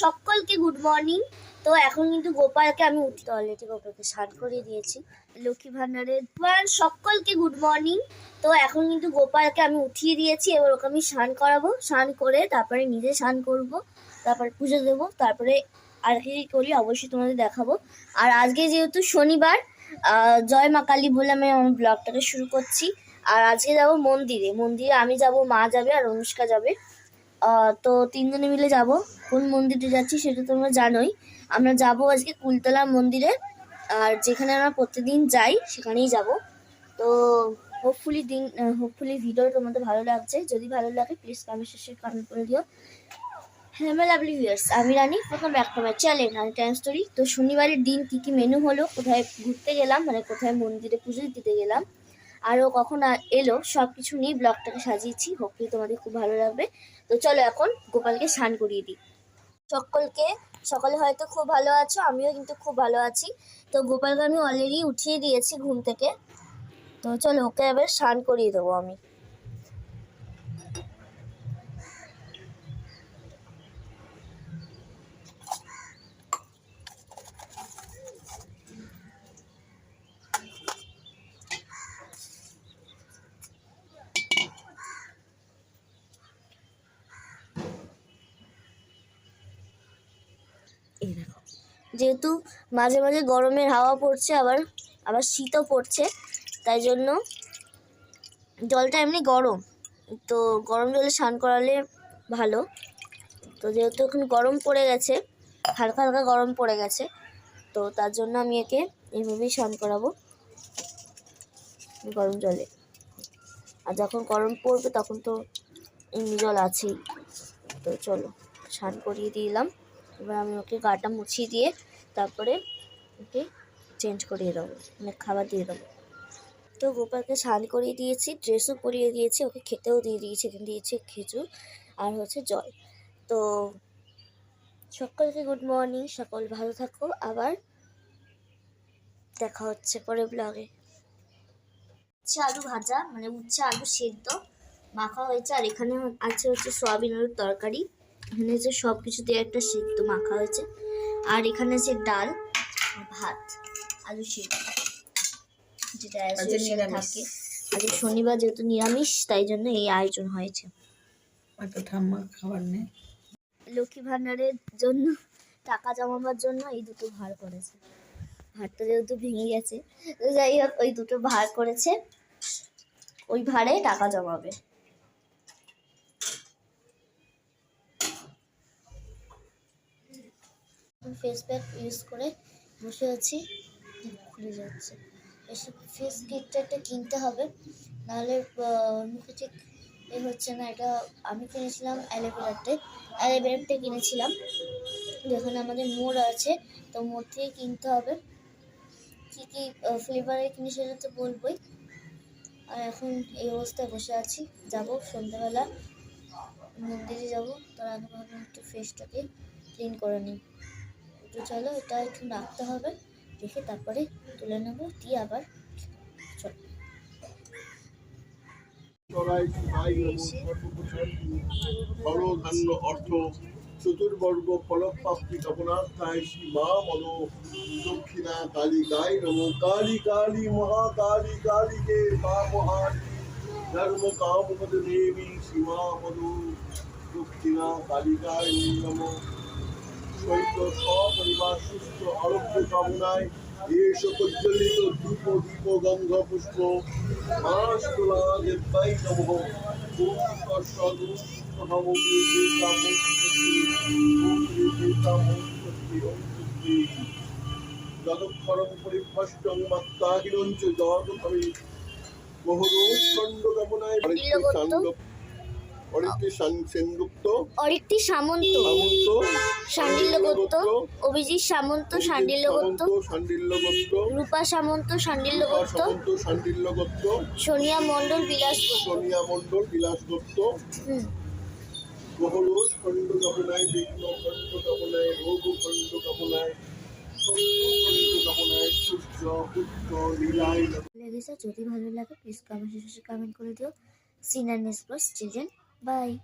সকলকে good morning তো এখন কিন্তু গোপালকে আমি উঠতে অলরেডি গোপালকে স্নান করিয়ে দিয়েছি। লক্ষ্মী ভান্ডারের ওয়ান সকলকে গুড মর্নিং তো এখন কিন্তু গোপালকে আমি উঠিয়ে দিয়েছি, এবার ওকে আমি স্নান করাবো। স্নান করে তারপরে নিজে স্নান করব, তারপরে পুজো দেবো, তারপরে আর কি করি অবশ্যই তোমাদের দেখাবো। আর আজকে যেহেতু শনিবার জয় মা কালী বলে আমি আমার ব্লগটাকে শুরু করছি। আর আজকে যাব মন্দিরে মন্দিরে আমি যাব, মা যাবে আর অনুষ্কা যাবে। তো তিনজনে মিলে যাব। কোন মন্দিরে যাচ্ছি সেটা তোমরা জানোই। আমরা যাব আজকে কুলতলা মন্দিরে। আর যেখানে আমরা প্রতিদিন যাই, সেখানেই যাব। তো হোপফুলি দিন হোপফুলি ভিডিও তোমাদের ভালো লাগছে। যদি ভালো লাগে প্লিজ কমেন্ট শেষে কমেন্ট করে দিও। হ্যাঁ মাই লাভলি ভিউয়ার্স আমি রানি। প্রথম ব্যাক টু চ্যানেল আর টাইম স্টোরি তো শনিবারের দিন কী কী মেনু হলো, কোথায় ঘুরতে গেলাম মানে কোথায় মন্দিরে পুজো দিতে গেলাম আরও কখন এলো সব কিছু নিয়ে ব্লগটাকে সাজিয়েছি। হোপলি তোমাদের খুব ভালো লাগবে। তো চলো এখন গোপালকে স্নান করিয়ে দিই। সকলকে, সকলে হয়তো খুব ভালো আছো, আমিও কিন্তু খুব ভালো আছি। তো গোপালকে আমি অলরেডি উঠিয়ে দিয়েছি ঘুম থেকে। তো চলো ওকে এবার স্নান করিয়ে দেবো আমি। এই দেখো। যেহেতু মাঝে মাঝে গরমের হাওয়া পড়ছে, আবার আবার শীতও পড়ছে, তাই জন্য জলটা এমনি গরম। তো গরম জলে স্নান করালে ভালো। তো যেহেতু এখন গরম পড়ে গেছে, হালকা হালকা গরম পড়ে গেছে, তো তার জন্য আমি একে এইভাবেই স্নান করাবো গরম জলে। আর যখন গরম পড়বে তখন তো এমনি জল আছেই। তো চলো, স্নান করিয়ে দিলাম এবার আমি ওকে গাটা মুছিয়ে দিয়ে তারপরে ওকে চেঞ্জ করিয়ে দেবো মানে খাবার দিয়ে দেবো। তো গোপালকে স্নান করিয়ে দিয়েছি ড্রেসও পরিয়ে দিয়েছি, ওকে খেতেও দিয়ে দিয়েছি, এখানে দিয়েছি খেজুর আর হচ্ছে জল। তো সকলকে গুড মর্নিং সকল ভালো থাকো, আবার দেখা হচ্ছে পরে ব্লগে উচ্ছে আলু ভাজা মানে উচ্ছে আলু সেদ্ধ, মাখা হয়েছে, আর এখানে আছে হচ্ছে সয়াবিন আলুর তরকারি। এখানে যে সব কিছু দিয়ে একটা সিদ্ধ মাখা হয়েছে। আর এখানে আছে ডাল ভাত আলু সিদ্ধ। যেটা আজকে থাকে। আজকে শনিবার যেহেতু নিরামিষ তাই জন্য এই আয়োজন হয়েছে। ঠাম্মা খাবার নেই। লক্ষ্মী ভাণ্ডারের জন্য টাকা জমাবার জন্য এই দুটো ভার করেছে। ভারটা যেহেতু ভেঙে গেছে যাই হোক ওই দুটো ভার করেছে। ওই ভাড়ে টাকা জমাবে। ফেস প্যাক ইউজ করে বসে আছি খুলে যাচ্ছে। এসব ফেস কিটটা একটা কিনতে হবে, নাহলে মুখে ঠিক এ হচ্ছে না, এটা আমি কিনেছিলাম অ্যালোভেরাতে অ্যালোভেরাতে কিনেছিলাম। যেখানে আমাদের মোড় আছে, তো মোড় থেকে কিনতে হবে। কী কী ফ্লেভারের কিনি সেটা তো বলবোই। আর এখন এই অবস্থায় বসে আছি, যাব সন্ধ্যাবেলা, মন্দিরে যাব। তার আগে একটু ফেসটাকে ক্লিন করে নিই। তো চলো এটা একটু রাখতে হবে। রেখে তারপরে তুলে নেব দিয়ে আবার চলো। ধন্য অর্থ চতুর্বর্গ ফলপ্রাপ্তি কামনার্থায় সীমা দক্ষিণা কালী গাই নম কালী কালী মহাকালী কালীকে কামহারি ধর্ম দেবী সীমা মদ দক্ষিণা কালী গাই নম। সৈত সপরিবার সুস্থ আরোগ্য কামনায় এস প্রজ্বলিত ধূপ দীপ গন্ধ পুষ্প মাস তোলা দেবাই নমঃ। ওম সদু সামগ্রী যদক্ষরম পরিভ্রষ্টং মাত্রাহীনঞ্চ জগৎকবি বহুরোজ খণ্ড কামনায় অরিত্রি সেনগুপ্ত অরিত্রি সামন্ত সামন্ত শান্ডিল্য গোত্র অভিজিৎ সামন্ত রূপা সামন্ত সোনিয়া মণ্ডল বিলাস সোনিয়া মণ্ডল বিলাস দত্ত বহুরোজ খণ্ড কামনায় বিঘ্ন খণ্ড কামনায় রোগ খণ্ড কামনায় খণ্ড কামনায় সূর্য পুত্র লীলায় লেগেছে যদি ভালো লাগে প্লিজ কমেন্ট কমেন্ট করে দিও। সিনার নেক্সট চিলড্রেন Bye.